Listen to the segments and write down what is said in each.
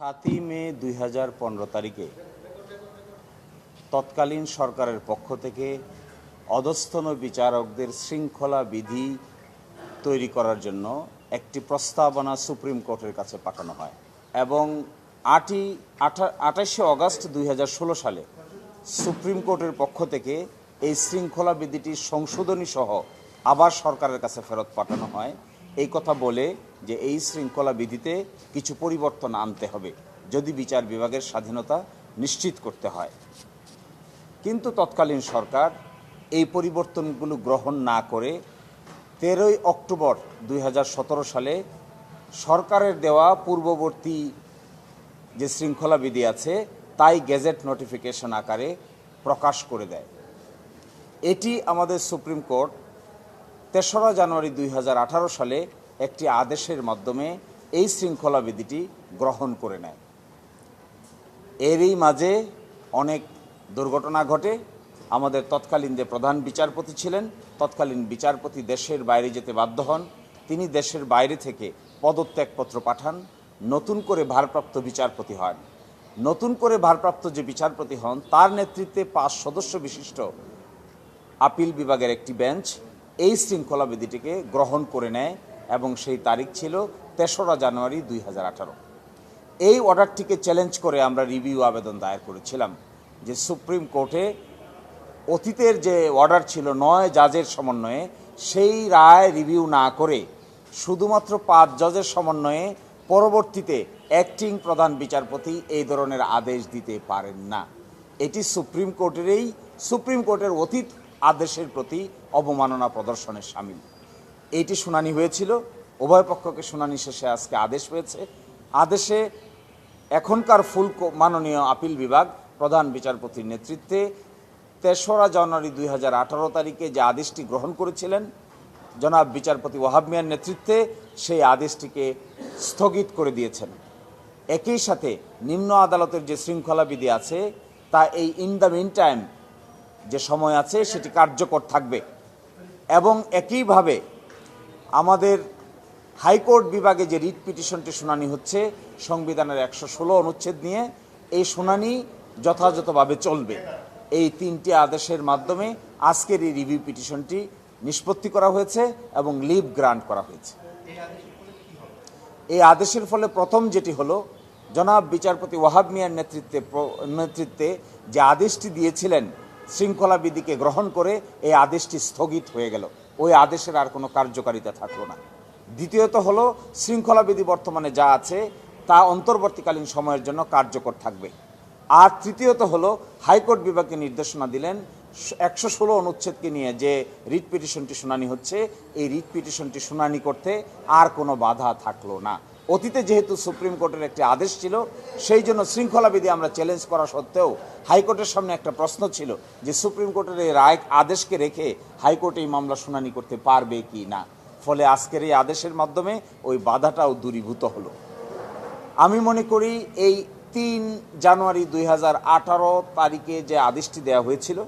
সাতই মে দুই হাজার পনেরো তারিখে তৎকালীন সরকারের পক্ষ থেকে অধস্থন বিচারকদের শৃঙ্খলা বিধি তৈরি করার জন্য একটি প্রস্তাবনা সুপ্রিম কোর্টের কাছে পাঠানো হয় এবং আটই, আঠা, আঠাশে অগস্ট দুই সালে সুপ্রিম কোর্টের পক্ষ থেকে এই শৃঙ্খলা বিধিটির সংশোধনী সহ আবার সরকারের কাছে ফেরত পাঠানো হয়। এই কথা বলে যে এই শৃঙ্খলা বিধিতে কিছু পরিবর্তন আনতে হবে, যদি বিচার বিভাগের স্বাধীনতা নিশ্চিত করতে হয়। কিন্তু তৎকালীন সরকার এই পরিবর্তনগুলো গ্রহণ না করে তেরোই অক্টোবর দুই হাজার সতেরো সালে সরকারের দেওয়া পূর্ববর্তী যে শৃঙ্খলা বিধি আছে, তাই গেজেট নোটিফিকেশন আকারে প্রকাশ করে দেয়। এটি আমাদের সুপ্রিম কোর্ট তেসরা জানুয়ারি দুই হাজার আঠারো সালে একটি আদেশের মাধ্যমে এই শৃঙ্খলা বিধিটি গ্রহণ করে নেয়। এরই মাঝে অনেক দুর্ঘটনা ঘটে। আমাদের তৎকালীন যে প্রধান বিচারপতি ছিলেন, তৎকালীন বিচারপতি দেশের বাইরে যেতে বাধ্য হন। তিনি দেশের বাইরে থেকে পদত্যাগপত্র পাঠান। নতুন করে ভারপ্রাপ্ত বিচারপতি হন। নতুন করে ভারপ্রাপ্ত যে বিচারপতি হন, তার নেতৃত্বে পাঁচ সদস্য বিশিষ্ট আপিল বিভাগের একটি বেঞ্চ এই শৃঙ্খলা বিধিটিকে গ্রহণ করে নেয় এবং সেই তারিখ ছিল তেসরা জানুয়ারি দুই হাজার আঠারো। এই অর্ডারটিকে চ্যালেঞ্জ করে আমরা রিভিউ আবেদন দায়ের করেছিলাম যে সুপ্রিম কোর্টে অতীতের যে অর্ডার ছিল নয় জাজের সমন্বয়ে সেই রায় রিভিউ না করে শুধুমাত্র পাঁচ জজের সমন্বয়ে পরবর্তীতে অ্যাক্টিং প্রধান বিচারপতি এই ধরনের আদেশ দিতে পারেন না। এটি সুপ্রিম কোর্টেরই, সুপ্রিম কোর্টের অতীত আদেশের প্রতি অবমাননা প্রদর্শনের সামিল। এইটি শুনানি হয়েছিল। উভয় পক্ষকে শুনানি শেষে আজকে আদেশ হয়েছে। আদেশে এখনকার ফুল মাননীয় আপিল বিভাগ প্রধান বিচারপতির নেতৃত্বে তেসরা জানুয়ারি দুই হাজার আঠারো তারিখে যে আদেশটি গ্রহণ করেছিলেন, জনাব বিচারপতি ওয়াহাব মিয়ার নেতৃত্বে সেই আদেশটিকে স্থগিত করে দিয়েছেন। একই সাথে নিম্ন আদালতের যে শৃঙ্খলা বিধি আছে, তা এই ইন দ্য মিন টাইম যে সময় আছে সেটি কার্যকর থাকবে। এবং একইভাবে আমাদের হাইকোর্ট বিভাগে যে রিট পিটিশনটি শুনানি হচ্ছে, সংবিধানের একশো ষোলো অনুচ্ছেদ নিয়ে, এই শুনানি যথাযথভাবে চলবে। এই তিনটি আদেশের মাধ্যমে আজকের এই রিভিউ পিটিশনটি নিষ্পত্তি করা হয়েছে এবং লিভ গ্রান্ট করা হয়েছে। এই আদেশের ফলে প্রথম যেটি হলো, জনাব বিচারপতি ওয়াহাব মিয়ার নেতৃত্বে নেতৃত্বে যে আদেশটি দিয়েছিলেন শৃঙ্খলা বিধিকে গ্রহণ করে এই আদেশটি স্থগিত হয়ে গেল। ওই আদেশের আর কোনো কার্যকারিতা থাকল না। দ্বিতীয়ত হলো, শৃঙ্খলা বিধি বর্তমানে যা আছে, তা অন্তর্বর্তীকালীন সময়ের জন্য কার্যকর থাকবে। আর তৃতীয়ত হলো, হাইকোর্ট বিভাগকে নির্দেশনা দিলেন, একশো ষোলো অনুচ্ছেদকে নিয়ে যে রিট পিটিশনটি শুনানি হচ্ছে, এই রিট পিটিশনটি শুনানি করতে আর কোনো বাধা থাকল না। অতীতে যেহেতু সুপ্রিম কোর্টের একটি আদেশ ছিল, সেই জন্য শৃঙ্খলা বিধি আমরা চ্যালেঞ্জ করা সত্ত্বেও হাইকোর্টের সামনে একটা প্রশ্ন ছিল যে সুপ্রিম কোর্টের এই রায় আদেশকে রেখে হাইকোর্ট এই মামলা শুনানি করতে পারবে কি না। ফলে আজকের এই আদেশের মাধ্যমে ওই বাধাটাও দূরীভূত হলো। আমি মনে করি এই তিন জানুয়ারি দুই হাজার আঠারো তারিখে যে আদেশটি দেওয়া হয়েছিল,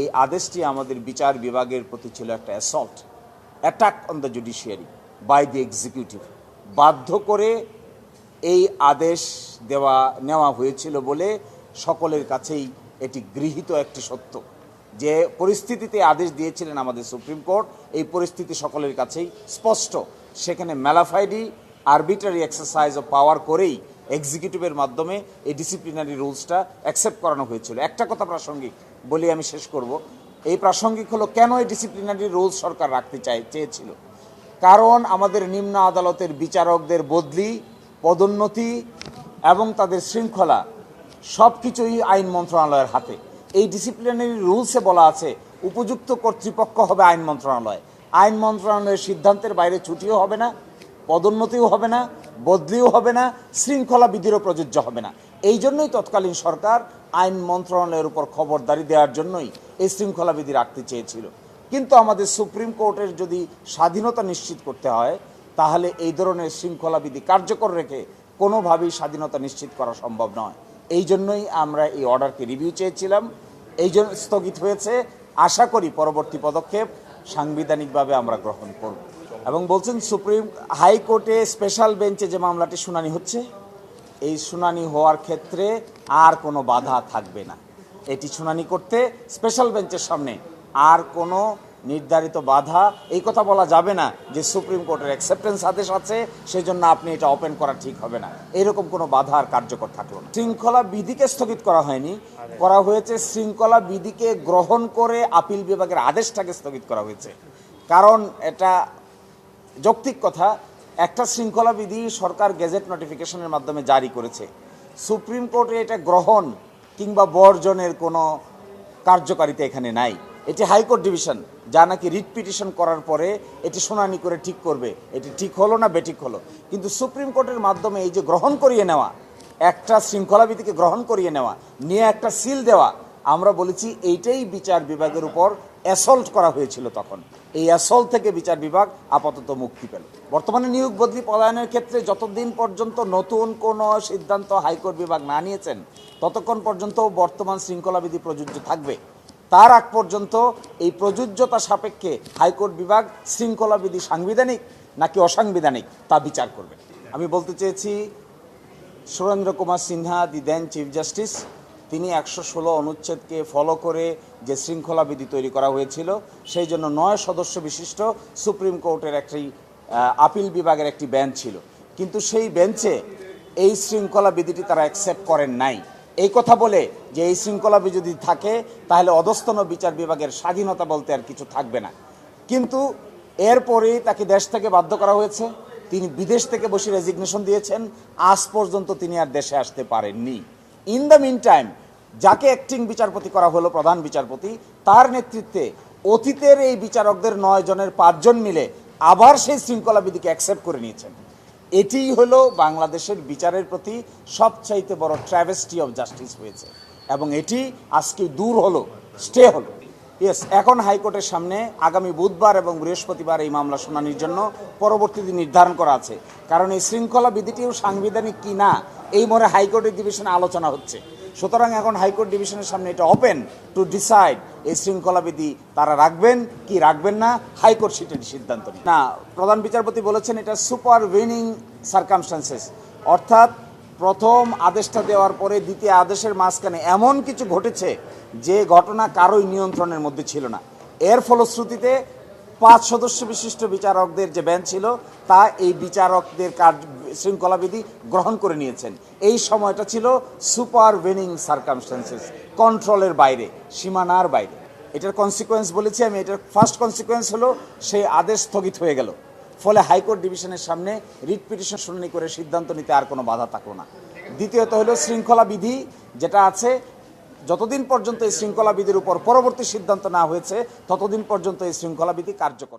এই আদেশটি আমাদের বিচার বিভাগের প্রতি ছিল একটা assault attack on the judiciary by the executive বাধ্য করে এই আদেশ দেওয়া, নেওয়া হয়েছিল বলে সকলের কাছেই এটি গৃহীত একটি সত্য। যে পরিস্থিতিতে আদেশ দিয়েছিলেন আমাদের সুপ্রিম কোর্ট, এই পরিস্থিতি সকলের কাছেই স্পষ্ট। সেখানে mala fide arbitrary exercise of power করেই এক্সিকিউটিভের মাধ্যমে এই ডিসিপ্লিনারি রুলসটা অ্যাকসেপ্ট করানো হয়েছিল। একটা কথা প্রাসঙ্গিক বলি আমি শেষ করব। এই প্রাসঙ্গিক হলো কেন এই ডিসিপ্লিনারি রুলস সরকার রাখতে চাই চেয়েছিল? কারণ আমাদের নিম্ন আদালতের বিচারকদের বদলি, পদোন্নতি এবং তাদের শৃঙ্খলা সব কিছুই আইন মন্ত্রণালয়ের হাতে। এই ডিসিপ্লিনারি রুলসে বলা আছে, উপযুক্ত কর্তৃপক্ষ হবে আইন মন্ত্রণালয়। আইন মন্ত্রণালয়ের সিদ্ধান্তের বাইরে ছুটিও হবে না, পদোন্নতিও হবে না, বদলিও হবে না শৃঙ্খলা বিধিরও প্রযোজ্য হবে না। এই জন্যই তৎকালীন সরকার আইন মন্ত্রণালয়ের উপর খবরদারি দেওয়ার জন্যই এই শৃঙ্খলা বিধি রাখতে চেয়েছিল। কিন্তু আমাদের সুপ্রিম কোর্টের যদি স্বাধীনতা নিশ্চিত করতে হয়, তাহলে এই ধরনের শৃঙ্খলা বিধি কার্যকর রেখে কোনোভাবেই স্বাধীনতা নিশ্চিত করা সম্ভব নয়। এই জন্যই আমরা এই অর্ডারকে রিভিউ চেয়েছিলাম। এই জন্য স্থগিত হয়েছে। আশা করি পরবর্তী পদক্ষেপ সাংবিধানিকভাবে আমরা গ্রহণ করব। এবং বলছেন সুপ্রিম হাইকোর্টে স্পেশাল বেঞ্চে যে মামলাটি শুনানি হচ্ছে, এই শুনানি হওয়ার ক্ষেত্রে আর কোনো বাধা থাকবে না। এটি শুনানি করতে স্পেশাল বেঞ্চের সামনে আর কোনো নির্ধারিত বাধা এই কথা বলা যাবে না যে সুপ্রিম কোর্টের অ্যাকসেপ্টেন্স আদেশ আছে সেই জন্য আপনি এটা ওপেন করা ঠিক হবে না। এরকম কোনো বাধা আর কার্যকর থাকল না। শৃঙ্খলা বিধিকে স্থগিত করা হয়নি। করা হয়েছে শৃঙ্খলা বিধিকে গ্রহণ করে আপিল বিভাগের আদেশটাকে স্থগিত করা হয়েছে। কারণ এটা যৌক্তিক কথা একটা শৃঙ্খলা বিধি সরকার গেজেট নোটিফিকেশনের মাধ্যমে জারি করেছে। সুপ্রিম কোর্টে এটা গ্রহণ কিংবা বর্জনের কোনো কার্যকারিতা এখানে নাই। এটি হাইকোর্ট ডিভিশন, যা নাকি রিট পিটিশন করার পরে এটি শুনানি করে ঠিক করবে। এটি ঠিক হলো না বেঠিক হলো? কিন্তু সুপ্রিম কোর্টের মাধ্যমে এই যে গ্রহণ করিয়ে নেওয়া, একটা শৃঙ্খলা বিধিকে গ্রহণ করিয়ে নেওয়া, নিয়ে একটা সিল দেওয়া, আমরা বলেছি এইটাই বিচার বিভাগের উপর অ্যাসল্ট করা হয়েছিল তখন। এই অ্যাসল্ট থেকে বিচার বিভাগ আপাতত মুক্তি পেল। বর্তমানে নিয়োগ বদলি পলায়নের ক্ষেত্রে যতদিন পর্যন্ত নতুন কোনো সিদ্ধান্ত হাইকোর্ট বিভাগ না নিয়েছেন, ততক্ষণ পর্যন্ত বর্তমান শৃঙ্খলাবিধি প্রযোজ্য থাকবে। তার আগ পর্যন্ত এই প্রযোজ্যতা সাপেক্ষে হাইকোর্ট বিভাগ শৃঙ্খলাবিধি সাংবিধানিক নাকি অসাংবিধানিক তা বিচার করবে। আমি বলতে চেয়েছি, Surendra Kumar Sinha, the then chief justice, তিনি একশো ষোলো অনুচ্ছেদকে ফলো করে যে শৃঙ্খলা বিধি তৈরি করা হয়েছিল, সেই জন্য নয় সদস্য বিশিষ্ট সুপ্রিম কোর্টের একটি আপিল বিভাগের একটি বেঞ্চ ছিল। কিন্তু সেই বেঞ্চে এই শৃঙ্খলা বিধিটি তারা অ্যাকসেপ্ট করেন নাই। এই কথা বলে যে এই শৃঙ্খলা যদি থাকে, তাহলে অধস্তন বিচার বিভাগের স্বাধীনতা বলতে আর কিছু থাকবে না। কিন্তু এরপরেই তাকে দেশ থেকে বাধ্য করা হয়েছে। তিনি বিদেশ থেকে বসে রেজিগনেশন দিয়েছেন। আজ পর্যন্ত তিনি আর দেশে আসতে পারেননি। ইন দ্য মিন টাইম যাকে অ্যাক্টিং বিচারপতি করা হলো, প্রধান বিচারপতি, তার নেতৃত্বে অতীতের এই বিচারকদের নয় জনের পাঁচজন মিলে আবার সেই শৃঙ্খলা বিধিকে অ্যাকসেপ্ট করে নিয়েছেন। এটিই হলো বাংলাদেশের বিচারের প্রতি সবচাইতে বড় ট্র্যাভেস্টি অফ জাস্টিস হয়েছে। এবং এটি আজকে দূর হলো স্টে হলো। ইয়েস এখন হাইকোর্টের সামনে আগামী বুধবার এবং বৃহস্পতিবার এই মামলা শুনানির জন্য পরবর্তী দিন নির্ধারণ করা আছে। কারণ এই শৃঙ্খলা বিধিটিও সাংবিধানিক কি না, এই মনে হাইকোর্টের ডিভিশনে আলোচনা হচ্ছে। সুতরাং এখন হাইকোর্ট ডিভিশনের সামনে এটা ওপেন টু ডিসাইড এই শৃঙ্খলা বিধি তারা রাখবেন কি রাখবেন না, হাইকোর্ট সেটা সিদ্ধান্ত না, প্রধান বিচারপতি বলেছেন এটা সুপার উইনিং সার্কামস্টান্সেস অর্থাৎ প্রথম আদেশটা দেওয়ার পরে দ্বিতীয় আদেশের মাঝখানে এমন কিছু ঘটেছে যে ঘটনা কারোই নিয়ন্ত্রণের মধ্যে ছিল না। এর ফলশ্রুতিতে পাঁচ সদস্য বিশিষ্ট বিচারকদের যে বেঞ্চ ছিল, তা এই বিচারকদের কার্য শৃঙ্খলাবিধি গ্রহণ করে নিয়েছেন। এই সময়টা ছিল সুপার উইনিং সার্কামস্টান্সেস, কন্ট্রোলের বাইরে, সীমানার বাইরে। এটার কনসিকোয়েন্স বলেছি আমি, এটার ফার্স্ট কনসিকোয়েন্স হলো সেই আদেশ স্থগিত হয়ে গেল। ফলে হাইকোর্ট ডিভিশনের সামনে রিট পিটিশন শুনানি করে সিদ্ধান্ত নিতে আর কোনো বাধা থাকল না। দ্বিতীয়ত হলো শৃঙ্খলা বিধি যেটা আছে, যতদিন পর্যন্ত এই শৃঙ্খলা বিধির উপর পরবর্তী সিদ্ধান্ত না হয়েছে, ততদিন পর্যন্ত এই শৃঙ্খলা বিধি কার্যকর